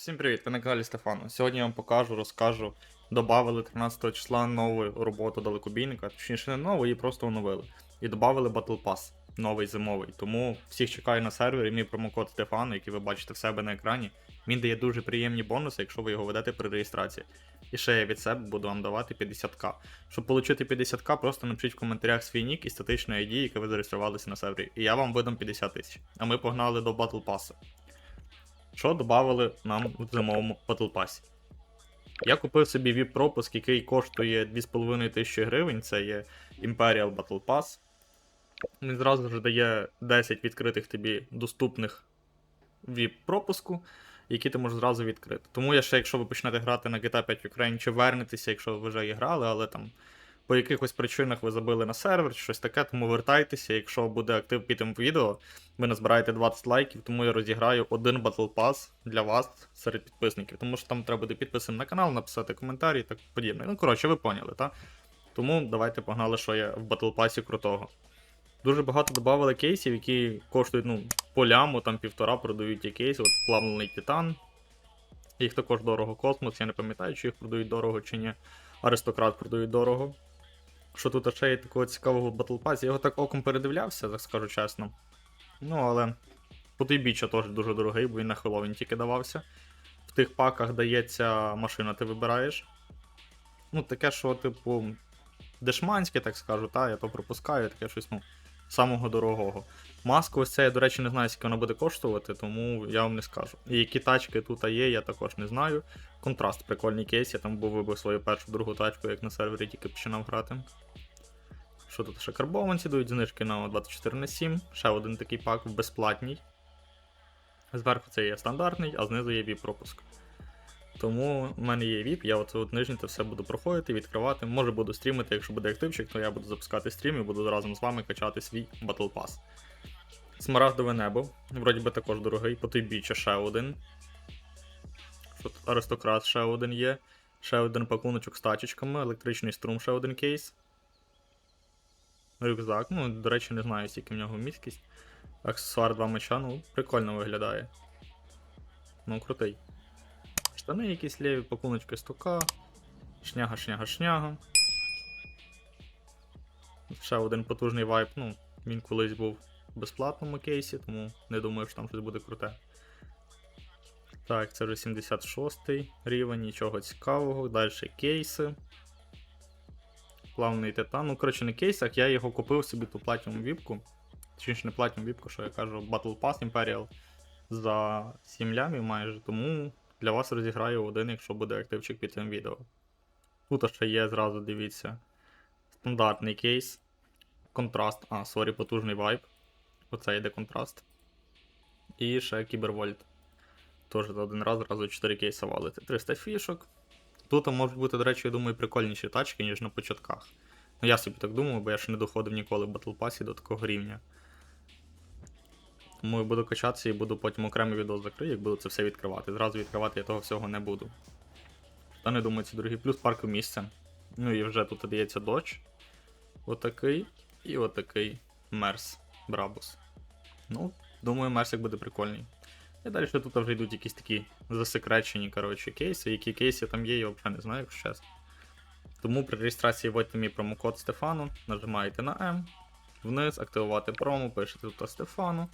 Всім привіт, ви на каналі Стефану. Сьогодні я вам покажу, розкажу. Добавили 13 числа нову роботу далекобійника, точніше не нову, її просто оновили. І додали Battle Pass, новий зимовий. Тому всіх чекаю на сервері. Мій промокод Стефану, який ви бачите в себе на екрані. Він дає дуже приємні бонуси, якщо ви його ведете при реєстрації. І ще я від себе буду вам давати 50к. Щоб отримати 50к, просто напишіть в коментарях свій нік і статичне ID, яке ви зареєструвалися на сервері. І я вам видам 50 тисяч. А ми погнали до Battle Pass. Що додали нам у зимовому Battle Pass? Я купив собі VIP-пропуск, який коштує 2500 гривень. Це є Imperial Battle Pass. Він зразу ж дає 10 відкритих тобі доступних VIP-пропуску, які ти можеш зразу відкрити. Тому я ще, якщо ви почнете грати на GTA 5 Ukraine, чи вернетеся, якщо ви вже і грали, але там по якихось причинах ви забили на сервер щось таке, тому вертайтеся, якщо буде актив під тим відео, ви назбираєте 20 лайків, тому я розіграю один Battle Pass для вас серед підписників. Тому що там треба бути підписаним на канал, написати коментарі і так подібне. Ну, коротше, ви поняли, так? Тому давайте погнали, що є в Pass крутого. Дуже багато додавали кейсів, які коштують, ну, по там півтора продають ті кейси, от плавлений титан. Їх також дорого космос, я не пам'ятаю, чи їх продають дорого чи ні. Аристократ продають дорого. Що тут ще є такого цікавого Pass? Я його так оком передивлявся, так скажу чесно. Ну, але потойбіччя теж дуже дорогий, бо він на Хеллоуін тільки давався. В тих паках дається машина, ти вибираєш. Ну, таке, що, типу, дешманське, так скажу, та, я то пропускаю, таке щось, ну, самого дорогого. Маску ось це, я, до речі, не знаю, скільки вона буде коштувати, тому я вам не скажу. І які тачки тут є, я також не знаю. Контраст, прикольний кейс, я там був вибив свою першу другу тачку, як на сервері тільки починав грати. Що тут ще карбованці дають знижки на 24 на 7. Ще один такий пак безплатний. Зверху це є стандартний, а знизу є VIP-пропуск. Тому в мене є VIP, я оце от нижнє це все буду проходити, відкривати. Може буду стрімити, якщо буде активчик, то я буду запускати стрім і буду разом з вами качати свій Battle Pass. Смарагдове небо. Вроді би також дорогий, по той бічі ще один. Тут аристократ ще один є. Ще один пакуночок з тачечками, електричний струм, ще один кейс. Рюкзак, ну, до речі, не знаю, скільки в нього міськість. Аксесуар 2 меча, ну, прикольно виглядає. Ну, крутий. Штани якісь ліві, пакуночки стока. Шняга, шняга, шняга. Ще один потужний вайп, ну, він колись був в безплатному кейсі, тому не думаю, що там щось буде круте. Так, це вже 76 рівень, нічого цікавого. Далі кейси. Плавний титан. Ну, коротше, не кейсах, я його купив собі ту платінум віпку. Точніше, не платінум віпку, що я кажу, Battle Pass Imperial за 7 лямів майже, тому для вас розіграю один, якщо буде активчик під цим відео. Тут ще є, зразу дивіться. Стандартний кейс. Контраст. А, сорі, потужний вайп. Оце йде контраст. І ще кібервольт. Теж за один раз зразу 4 кейса валити. 300 фішок. Тут можуть бути, до речі, я думаю, прикольніші тачки, ніж на початках. Ну, я собі так думаю, бо я ще не доходив ніколи в Pass до такого рівня. Тому буду качатися і буду потім окремий відео закрию, як буду це все відкривати. Зразу відкривати я того всього не буду. Та не думаю, це другий плюс парку місце. Ну і вже тут дається додж. Отакий. І отакий Мерс Брабус. Ну, думаю, Мерсик буде прикольний. І далі тут вже йдуть якісь такі засекречені коротше, кейси. Які кейси там є, я взагалі не знаю, якщо чесно. Тому при реєстрації вводьте мій промокод Стефану, нажимаєте на М, вниз, активувати промо, пишете тут Стефану.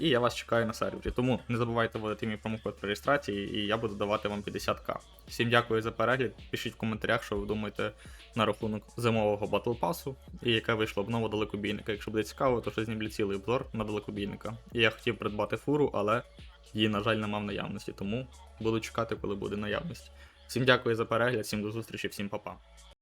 І я вас чекаю на сервері. Тому не забувайте вводити мій промокод при реєстрації, і я буду давати вам 50к. Всім дякую за перегляд. Пишіть в коментарях, що ви думаєте на рахунок зимового батл пасу і яке вийшло обнова далекобійника. Якщо буде цікаво, то ще знімлю цілий обзор на далекобійника. І я хотів придбати фуру, але її, на жаль, не мав наявності, тому буду чекати, коли буде наявність. Всім дякую за перегляд, всім до зустрічі, всім па-па.